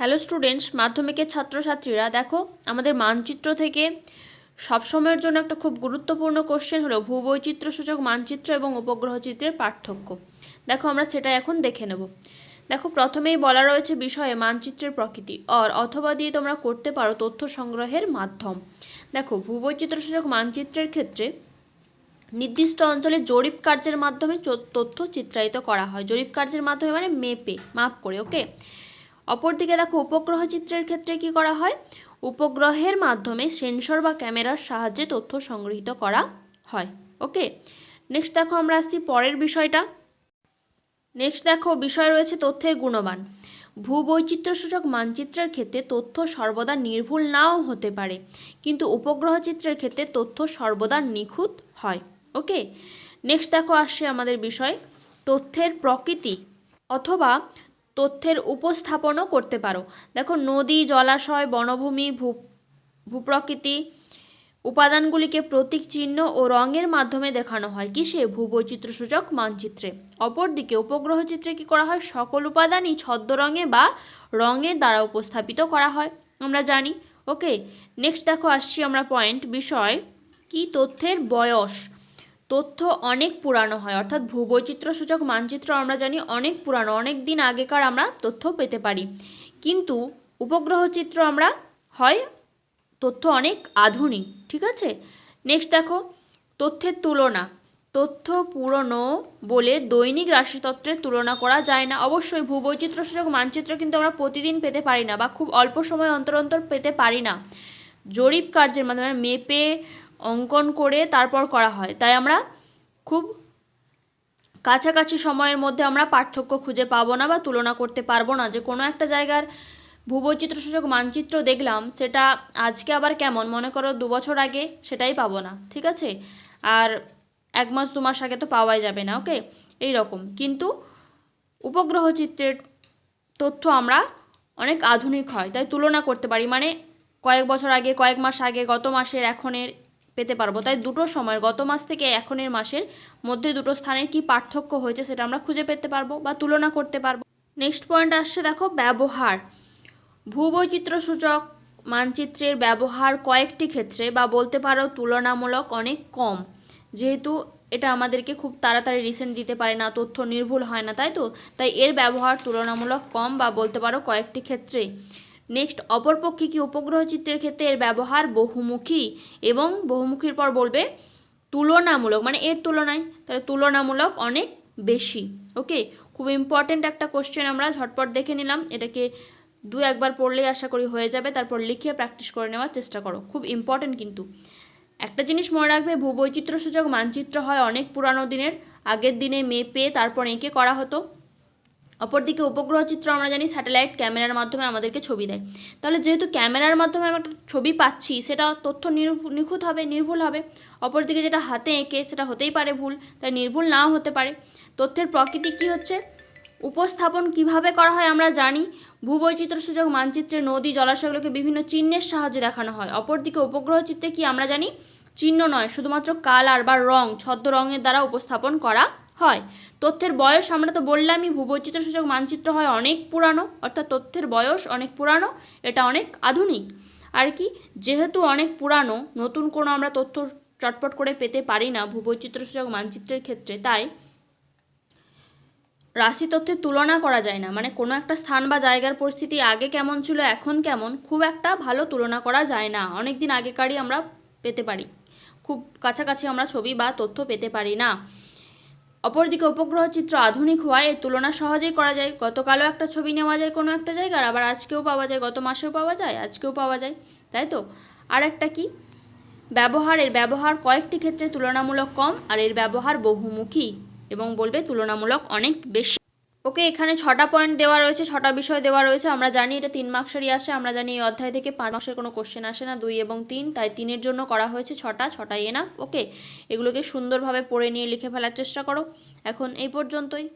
Hello students মাধ্যমিকের ছাত্রছাত্রীরা, দেখো, আমাদের মানচিত্র থেকে সবসময়ের জন্য একটা খুব গুরুত্বপূর্ণ কোশ্চেন হলো ভূবৈচিত্র্য সূচক মানচিত্র এবং উপগ্রহ চিত্রের পার্থক্য। দেখো, আমরা সেটা এখন দেখে নেব। দেখো, প্রথমেই বলা রয়েছে বিষয়ে মানচিত্রের প্রকৃতি অর অথবা দিয়ে তোমরা করতে পারো তথ্য সংগ্রহের মাধ্যম। দেখো ভূবৈচিত্র্য সূচক মানচিত্রের ক্ষেত্রে নির্দিষ্ট অঞ্চলে জরিপ কার্যের মাধ্যমে তথ্য চিত্রায়িত করা হয়। জরিপ কার্যের মাধ্যমে মানে মেপে, মাপ করে ওকে অপরদিকে দেখো, উপগ্রহ চিত্রের ক্ষেত্রে কি করা হয়? উপগ্রহের মাধ্যমে সেন্সর বা ক্যামেরার সাহায্যে তথ্য সংগৃহীত করা হয় ওকে নেক্সট দেখো, আমরা আসছি পরের বিষয়টা। নেক্সট দেখো, বিষয় রয়েছে তথ্যের গুণমান। ভূবৈচিত্র্যসূচক মানচিত্রের ক্ষেত্রে তথ্য সর্বদা নির্ভুল নাও হতে পারে, কিন্তু উপগ্রহ চিত্রের ক্ষেত্রে তথ্য সর্বদা নিখুঁত হয় ওকে নেক্সট দেখো, আসছে আমাদের বিষয়, তথ্যের প্রকৃতি, অথবা তথ্যের উপস্থাপনও করতে পারো। দেখো, নদী, জলাশয়, বনভূমি, ভূ, ভূপ্রকৃতি, উপাদানগুলিকে প্রতীক চিহ্ন ও রঙের মাধ্যমে দেখানো হয়। কিসে? ভূবৈচিত্র্যসূচক মানচিত্রে। অপরদিকে উপগ্রহ চিত্রে কি করা হয়? সকল উপাদানই ছদ্ম রঙে বা রঙের দ্বারা উপস্থাপিত করা হয়। আমরা জানি। ওকে, নেক্সট দেখো, আসছি আমরা পয়েন্ট, বিষয়, কি তথ্যের বয়স? তথ্য অনেক পুরানো হয়। অর্থাৎ ভূবৈচিত্র সূচক মানচিত্র আমরা জানি অনেক পুরানো, অনেক দিন আগেকার আমরা তথ্য পেতে পারি। কিন্তু উপগ্রহ চিত্র আমরা হয় তথ্য অনেক আধুনিক, ঠিক আছে? নেক্সট দেখো, তথ্যের তুলনা। তথ্য পুরনো বলে দৈনিক রাশিতত্ত্বের তুলনা করা যায় না। অবশ্যই ভূবৈচিত্র সূচক মানচিত্র কিন্তু আমরা প্রতিদিন পেতে পারি না বা খুব অল্প সময় অন্তর অন্তর পেতে পারি না। জরিপ কার্যের মাধ্যমে মেপে অঙ্কন করে তারপর করা হয়। তাই আমরা খুব কাছাকাছি সময়ের মধ্যে আমরা পার্থক্য খুঁজে পাবো না বা তুলনা করতে পারব না। যে কোনো একটা জায়গার ভূবৈচিত্র্যসূচক মানচিত্র দেখলাম, সেটা আজকে আবার কেমন? মনে করো দু বছর আগে সেটাই পাবো না, ঠিক আছে? আর এক মাস, দু মাস আগে তো পাওয়াই যাবে না, ওকে? এই রকম। কিন্তু উপগ্রহ চিত্রের তথ্য আমরা অনেক আধুনিক হয়, তাই তুলনা করতে পারি। মানে কয়েক বছর আগে, কয়েক মাস আগে, গত মাসের, এখনের পেতে পারব। তাই দুটো সময়, গত মাস থেকে এখনের মাসের মধ্যে দুটো স্থানের কি পার্থক্য হয়েছে সেটা আমরা খুঁজে পেতে পারব বা তুলনা করতে পারব। নেক্সট পয়েন্ট আসছে দেখো, ব্যবহার। ভূবৈচিত্র সূচক মানচিত্রের ব্যবহার কয়েকটি ক্ষেত্রে বা বলতে পারো তুলনামূলক অনেক কম। যেহেতু এটা আমাদেরকে খুব তাড়াতাড়ি রিসেন্ট দিতে পারে না, তথ্য নির্ভুল হয় না, তাই তো? তাই এর ব্যবহার তুলনামূলক কম বা বলতে পারো কয়েকটি ক্ষেত্রে নেক্সট অপরপক্ষে কি উপগ্রহ চিত্রের ক্ষেত্রে এর ব্যবহার বহুমুখী এবং বহুমুখীর পর বলবে তুলনামূলক মানে এর তুলনায়, তাহলে তুলনামূলক অনেক বেশি। ওকে খুব ইম্পর্টেন্ট একটা কোশ্চেন আমরা, ঝটপট দেখে নিলাম। এটাকে দু একবার পড়লেই আশা করি হয়ে যাবে। তারপর লিখে প্র্যাকটিস করে নেওয়ার চেষ্টা করো। খুব ইম্পর্টেন্ট কিন্তু। একটা জিনিস মনে রাখবে ভূবৈচিত্র্যসূচক মানচিত্র হয় অনেক পুরানো দিনের। আগের দিনে মেপে তারপর এঁকে করা হতো। অপরদিকে উপগ্রহ চিত্র আমরা জানি স্যাটেলাইট ক্যামেরার মাধ্যমে আমাদেরকে ছবি দেয়। তাহলে যেহেতু ক্যামেরার মাধ্যমে আমরা ছবি পাচ্ছি, সেটা তথ্য নিখুঁত হবে, নির্ভুল হবে। অপরদিকে যেটা হাতে এঁকে, সেটা হতেই পারে ভুল, তাই নির্ভুল নাও হতে পারে। তথ্যের প্রকৃতি কি হচ্ছে? উপস্থাপন কীভাবে করা হয় আমরা জানি। ভূবৈচিত্র্যসূচক মানচিত্রে নদী, জলাশয়গুলোকে বিভিন্ন চিহ্নের সাহায্যে দেখানো হয়। অপরদিকে উপগ্রহ চিত্রে কি আমরা জানি? চিহ্ন নয়, শুধুমাত্র কালার বা রং, ছদ্ম রঙের দ্বারা উপস্থাপন করা হয়। তথ্যের বয়স আমরা তো বললামই ভূবৈচিত্র সূচক মানচিত্র হয় অনেক পুরানো, অর্থাৎ তথ্যের বয়স অনেক পুরানো, এটা অনেক আধুনিক। আর কি, যেহেতু অনেক পুরানো, নতুন কোনো আমরা তথ্য চটপট করে পেতে পারি না ভূবৈচিত্র সূচক মানচিত্রের ক্ষেত্রে, তাই রাশি তথ্যের তুলনা করা যায় না। মানে কোনো একটা স্থান বা জায়গার পরিস্থিতি আগে কেমন ছিল, এখন কেমন, খুব একটা ভালো তুলনা করা যায় না। অনেক দিন আগেকারই আমরা পেতে পারি। খুব কাছাকাছি আমরা ছবি বা তথ্য পেতে পারি না। অপরদিকে উপগ্রহ চিত্র আধুনিক হওয়ায় এর তুলনা সহজেই করা যায়। গতকালও একটা ছবি নেওয়া যায় কোনো একটা জায়গার, আবার আজকেও পাওয়া যায়, গত মাসেও পাওয়া যায়, আজকেও পাওয়া যায়, তাই তো? আর একটা কি? ব্যবহার, এর ব্যবহার কয়েকটি ক্ষেত্রে তুলনামূলক কম, আর এর ব্যবহার বহুমুখী এবং বলবে তুলনামূলক অনেক বেশি। ওকে এখানে ছটা পয়েন্ট দেওয়া রয়েছে, ছটা বিষয় দেওয়া রয়েছে। আমরা জানি এটা তিন মার্কসেরই আসে। আমরা জানি এই অধ্যায় থেকে পাঁচ মার্কসের কোনো কোশ্চেন আসে না। দুই এবং তিন, তাই তিনের জন্য করা হয়েছে ছটা। ছটাই এনাফ ওকে এগুলোকে সুন্দরভাবে পড়ে নিয়ে লিখে ফেলার চেষ্টা করো। এখন এই পর্যন্তই।